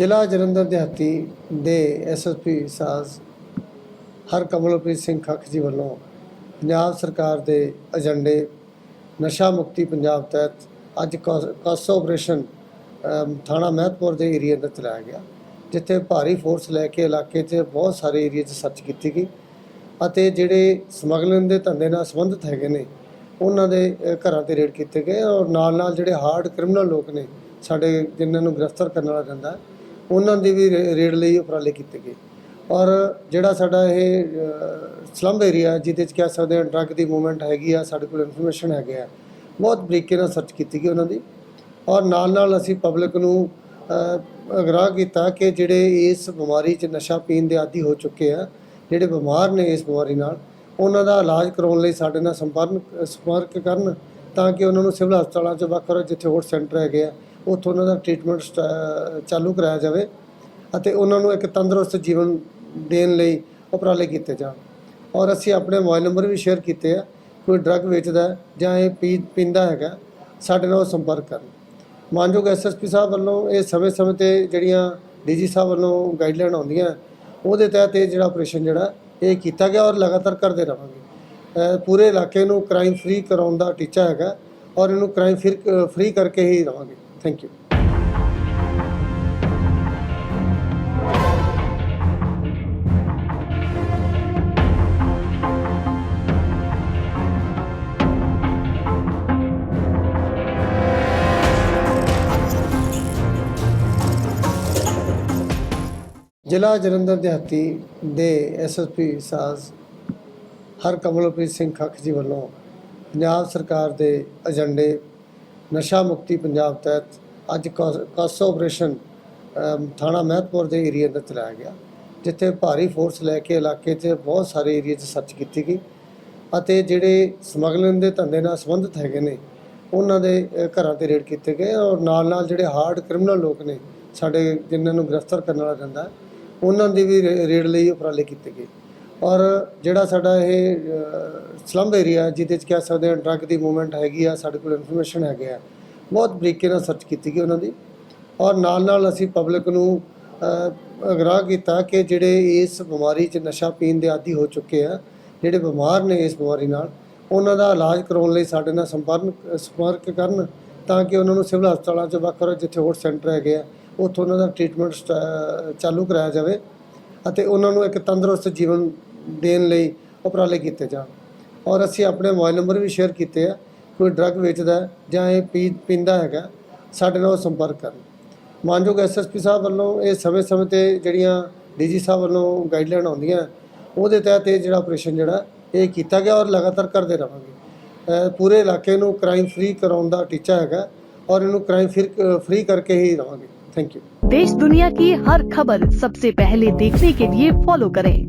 ਜ਼ਿਲ੍ਹਾ ਜਲੰਧਰ ਦਿਹਾਤੀ ਦੇ ਐਸਐਸਪੀ ਸਾਜ਼ ਹਰ ਕਮਲਪ੍ਰੀਤ ਸਿੰਘ ਖੱਖ ਜੀ ਵੱਲੋਂ ਪੰਜਾਬ ਸਰਕਾਰ ਦੇ ਏਜੰਡੇ ਨਸ਼ਾ ਮੁਕਤੀ ਪੰਜਾਬ ਤਹਿਤ ਅੱਜ ਕਾਸੋ ਆਪਰੇਸ਼ਨ ਅਮ, ਥਾਣਾ ਮਹਿਤਪੁਰ ਦੇ ਏਰੀਆ ਅੰਦਰ ਚਲਾਇਆ ਗਿਆ ਜਿੱਥੇ ਭਾਰੀ ਫੋਰਸ ਲੈ ਕੇ ਇਲਾਕੇ 'ਚ ਬਹੁਤ ਸਾਰੇ ਏਰੀਆ 'ਚ ਸਰਚ ਕੀਤੀ ਗਈ ਅਤੇ ਜਿਹੜੇ ਸਮਗਲਿੰਗ ਦੇ ਧੰਦੇ ਨਾਲ ਸੰਬੰਧਿਤ ਹੈਗੇ ਨੇ ਉਹਨਾਂ ਦੇ ਘਰਾਂ ਤੇ ਰੇਡ ਕੀਤੇ ਗਏ ਔਰ ਨਾਲ ਨਾਲ ਜਿਹੜੇ ਹਾਰਡ ਕ੍ਰਿਮੀਨਲ ਲੋਕ ਨੇ ਸਾਡੇ ਜਿਨ੍ਹਾਂ ਨੂੰ ਗ੍ਰਿਫਤਾਰ ਕਰਨ ਵਾਲਾ ਜਾਂਦਾ ਉਹਨਾਂ ਦੀ ਵੀ ਰੇ- ਰੇਡ ਲਈ ਉਪਰਾਲੇ ਕੀਤੇ ਗਏ। ਔਰ ਜਿਹੜਾ ਸਾਡਾ ਇਹ ਸਲਮ ਏਰੀਆ ਜਿਹਦੇ ਚ ਕਹਿ ਸਕਦੇ ਹਾਂ ਡਰੱਗ ਦੀ ਮੂਵਮੈਂਟ ਹੈਗੀ ਆ, ਸਾਡੇ ਕੋਲ ਇਨਫੋਰਮੇਸ਼ਨ ਹੈਗੇ ਆ, ਬਹੁਤ ਬਰੀਕੀ ਨਾਲ ਸਰਚ ਕੀਤੀ ਗਈ ਉਹਨਾਂ ਦੀ। ਔਰ ਨਾਲ ਨਾਲ ਅਸੀਂ ਪਬਲਿਕ ਨੂੰ ਅਗਰਾਹ ਕੀਤਾ ਕਿ ਜਿਹੜੇ ਇਸ ਬਿਮਾਰੀ 'ਚ ਨਸ਼ਾ ਪੀਣ ਦੇ ਆਦੀ ਹੋ ਚੁੱਕੇ ਆ, ਜਿਹੜੇ ਬਿਮਾਰ ਨੇ ਇਸ ਬਿਮਾਰੀ ਨਾਲ, ਉਹਨਾਂ ਦਾ ਇਲਾਜ ਕਰਾਉਣ ਲਈ ਸਾਡੇ ਨਾਲ ਸੰਪਰਕ ਸੰਪਰਕ ਕਰਨ ਤਾਂ ਕਿ ਉਹਨਾਂ ਨੂੰ ਸਿਵਲ ਹਸਪਤਾਲਾਂ 'ਚ ਵੱਖ ਵੱਖ ਜਿੱਥੇ ਹੋਰ ਸੈਂਟਰ ਹੈਗੇ ਆ ਉੱਥੋਂ ਉਹਨਾਂ ਦਾ ਟ੍ਰੀਟਮੈਂਟ ਚਾਲੂ ਕਰਾਇਆ ਜਾਵੇ ਅਤੇ ਉਹਨਾਂ ਨੂੰ ਇੱਕ ਤੰਦਰੁਸਤ ਜੀਵਨ ਦੇਣ ਲਈ ਉਪਰਾਲੇ ਕੀਤੇ ਜਾਣ। ਔਰ ਅਸੀਂ ਆਪਣੇ ਮੋਬਾਈਲ ਨੰਬਰ ਵੀ ਸ਼ੇਅਰ ਕੀਤੇ ਆ, ਕੋਈ ਡਰੱਗ ਵੇਚਦਾ ਜਾਂ ਇਹ ਪੀ, ਪੀਂਦਾ ਹੈਗਾ, ਸਾਡੇ ਨਾਲ ਉਹ ਸੰਪਰਕ ਕਰਨ। ਮਾਨਯੋਗ ਐਸਐਸਪੀ ਸਾਹਿਬ ਵੱਲੋਂ ਇਹ ਸਮੇਂ-ਸਮੇਂ ਤੇ ਜਿਹੜੀਆਂ ਡੀਜੀ ਸਾਹਿਬ ਵੱਲੋਂ ਗਾਈਡਲਾਈਨ ਆਉਂਦੀਆਂ, ਉਹਦੇ ਤਹਿਤ ਇਹ ਜਿਹੜਾ ਆਪਰੇਸ਼ਨ ਜਿਹੜਾ, ਇਹ ਕੀਤਾ ਗਿਆ ਔਰ ਲਗਾਤਾਰ ਕਰਦੇ ਰਵਾਂਗੇ। ਪੂਰੇ ਇਲਾਕੇ ਨੂੰ ਕ੍ਰਾਈਮ ਫ੍ਰੀ ਕਰਾਉਣ ਦਾ ਟੀਚਾ ਹੈਗਾ ਔਰ ਇਹਨੂੰ ਕ੍ਰਾਈਮ ਫ੍ਰੀ ਕਰਕੇ ਹੀ ਰਵਾਂਗੇ। ਥੈਂਕ ਯੂ ਜ਼ਿਲ੍ਹਾ ਜਲੰਧਰ ਦਿਹਾਤੀ ਦੇ ਐਸਐਸਪੀ ਸਾਜ਼ ਹਰ ਕਮਲਪ੍ਰੀਤ ਸਿੰਘ ਖੱਖ ਜੀ ਵੱਲੋਂ ਪੰਜਾਬ ਸਰਕਾਰ ਦੇ ਏਜੰਡੇ ਨਸ਼ਾ ਮੁਕਤੀ ਪੰਜਾਬ ਤਹਿਤ ਅੱਜ ਕਾਸ- ਕਾਸੋ ਆਪਰੇਸ਼ਨ ਥਾਣਾ ਮਹਿਤਪੁਰ ਦੇ ਏਰੀਆ ਅੰਦਰ ਚਲਾਇਆ ਗਿਆ, ਜਿੱਥੇ ਭਾਰੀ ਫੋਰਸ ਲੈ ਕੇ ਇਲਾਕੇ 'ਚ ਬਹੁਤ ਸਾਰੇ ਏਰੀਆ 'ਚ ਸਰਚ ਕੀਤੀ ਗਈ ਅਤੇ ਜਿਹੜੇ ਸਮਗਲਿੰਗ ਦੇ ਧੰਦੇ ਨਾਲ ਸੰਬੰਧਿਤ ਹੈਗੇ ਨੇ, ਉਹਨਾਂ ਦੇ ਘਰਾਂ ਤੇ ਰੇਡ ਕੀਤੇ ਗਏ ਔਰ ਨਾਲ ਨਾਲ ਜਿਹੜੇ ਹਾਰਡ ਕ੍ਰਿਮੀਨਲ ਲੋਕ ਨੇ ਸਾਡੇ ਜਿਨ੍ਹਾਂ ਨੂੰ ਗ੍ਰਿਫਤਾਰ ਕਰਨ ਵਾਲਾ ਜਾਂਦਾ ਉਹਨਾਂ ਦੀ ਵੀ ਰੇ- ਰੇਡ ਲਈ ਉਪਰਾਲੇ ਕੀਤੇ ਗਏ। ਔਰ ਜਿਹੜਾ ਸਾਡਾ ਇਹ ਸਲਮ ਏਰੀਆ ਜਿਹਦੇ ਚ ਕਹਿ ਸਕਦੇ ਹਾਂ ਡਰੱਗ ਦੀ ਮੂਵਮੈਂਟ ਹੈਗੀ ਆ, ਸਾਡੇ ਕੋਲ ਇਨਫੋਰਮੇਸ਼ਨ ਹੈਗੇ ਆ, ਬਹੁਤ ਬਰੀਕੀ ਨਾਲ ਸਰਚ ਕੀਤੀ ਗਈ ਉਹਨਾਂ ਦੀ। ਔਰ ਨਾਲ ਨਾਲ ਅਸੀਂ ਪਬਲਿਕ ਨੂੰ ਅਗਰਾਹ ਕੀਤਾ ਕਿ ਜਿਹੜੇ ਇਸ ਬਿਮਾਰੀ 'ਚ ਨਸ਼ਾ ਪੀਣ ਦੇ ਆਦੀ ਹੋ ਚੁੱਕੇ ਆ, ਜਿਹੜੇ ਬਿਮਾਰ ਨੇ ਇਸ ਬਿਮਾਰੀ ਨਾਲ, ਉਹਨਾਂ ਦਾ ਇਲਾਜ ਕਰਾਉਣ ਲਈ ਸਾਡੇ ਨਾਲ ਸੰਪਰਕ ਸੰਪਰਕ ਕਰਨ ਤਾਂ ਕਿ ਉਹਨਾਂ ਨੂੰ ਸਿਵਲ ਹਸਪਤਾਲਾਂ 'ਚ ਵੱਖ ਵੱਖ ਜਿੱਥੇ ਹੋਰ ਸੈਂਟਰ ਹੈਗੇ ਆ, ਉੱਥੋਂ ਉਹਨਾਂ ਦਾ ਟ੍ਰੀਟਮੈਂਟ ਚਾਲੂ ਕਰਾਇਆ ਜਾਵੇ ਅਤੇ ਉਹਨਾਂ ਨੂੰ ਇੱਕ ਤੰਦਰੁਸਤ ਜੀਵਨ ਦੇਣ ਲਈ ਉਪਰਾਲੇ ਕੀਤੇ ਜਾਣ ਔਰ ਅਸੀਂ ਆਪਣੇ ਮੋਬਾਈਲ ਨੰਬਰ ਵੀ ਸ਼ੇਅਰ ਕੀਤੇ ਆ ਕੋਈ ਡਰੱਗ ਵੇਚਦਾ ਹੈ ਜਾਂ ਇਹ ਪੀ ਪੀਂਦਾ ਹੈਗਾ ਸਾਡੇ ਨਾਲ ਉਹ ਸੰਪਰਕ ਕਰਨ ਮਾਨਯੋਗ ਐਸਐਸਪੀ ਸਾਹਿਬ ਵੱਲੋਂ ਇਹ ਸਮੇਂ-ਸਮੇਂ ਤੇ ਜਿਹੜੀਆਂ ਡੀਜੀ ਸਾਹਿਬ ਵੱਲੋਂ ਗਾਈਡਲਾਈਨ ਆਉਂਦੀਆਂ ਉਹਦੇ ਤਹਿਤ ਇਹ ਜਿਹੜਾ ਆਪਰੇਸ਼ਨ ਜਿਹੜਾ ਇਹ ਕੀਤਾ ਗਿਆ ਔਰ ਲਗਾਤਾਰ ਕਰਦੇ ਰਵਾਂਗੇ ਅਹ ਪੂਰੇ ਇਲਾਕੇ ਨੂੰ ਕ੍ਰਾਈਮ ਫ੍ਰੀ ਕਰਾਉਣ ਦਾ ਟੀਚਾ ਹੈਗਾ ਔਰ ਇਹਨੂੰ ਕ੍ਰਾਈਮ ਫ੍ਰੀ ਕਰਕੇ ਹੀ ਰਵਾਂਗੇ ਥੈਂਕ ਯੂ देश दुनिया की हर खबर सबसे पहले देखने के लिए फॉलो करें